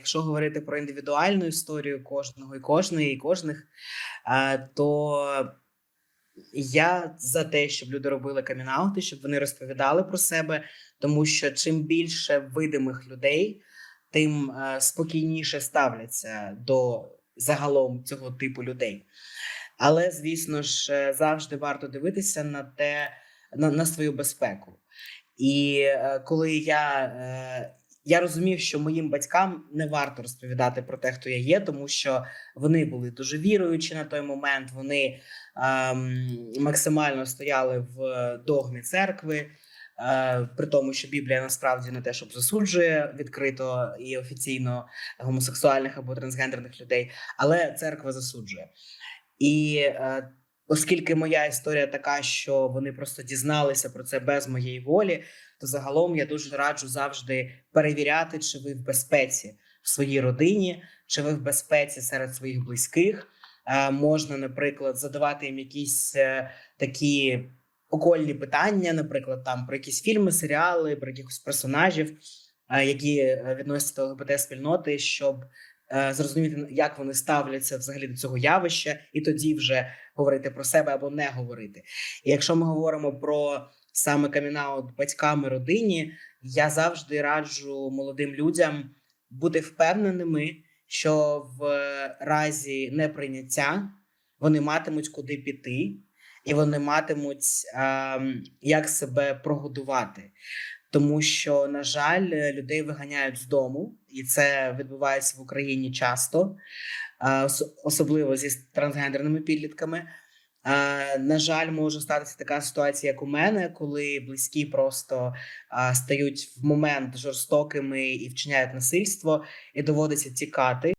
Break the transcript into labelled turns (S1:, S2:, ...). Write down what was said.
S1: якщо говорити про індивідуальну історію кожного і кожної, і кожних, то я за те, щоб люди робили камінаути, щоб вони розповідали про себе, тому що чим більше видимих людей, тим е, спокійніше ставляться до загалом цього типу людей. Але, звісно ж, е, завжди варто дивитися на те, на, на свою безпеку. І е, коли я, я розумів, що моїм батькам не варто розповідати про те, хто я є, тому що вони були дуже віруючі на той момент. Вони ем, максимально стояли в догмі церкви. Е, при тому, що Біблія насправді не те, щоб засуджує відкрито і офіційно гомосексуальних або трансгендерних людей, але церква засуджує. І е, оскільки моя історія така, що вони просто дізналися про це без моєї волі, то загалом я дуже раджу завжди перевіряти, чи ви в безпеці в своїй родині, чи ви в безпеці серед своїх близьких. Е, можна, наприклад, задавати їм якісь е, такі окольні питання, наприклад, там про якісь фільми, серіали, про якихось персонажів, е, які відносяться до ЛГБТ спільноти, щоб зрозуміти, як вони ставляться взагалі до цього явища, і тоді вже говорити про себе або не говорити. І якщо ми говоримо про саме камінаут батьками родині, я завжди раджу молодим людям бути впевненими, що в разі неприйняття вони матимуть куди піти, і вони матимуть ем, як себе прогодувати. Тому що, на жаль, людей виганяють з дому, і це відбувається в Україні часто, особливо зі трансгендерними підлітками. На жаль, може статися така ситуація, як у мене, коли близькі просто стають в момент жорстокими і вчиняють насильство, і доводиться тікати.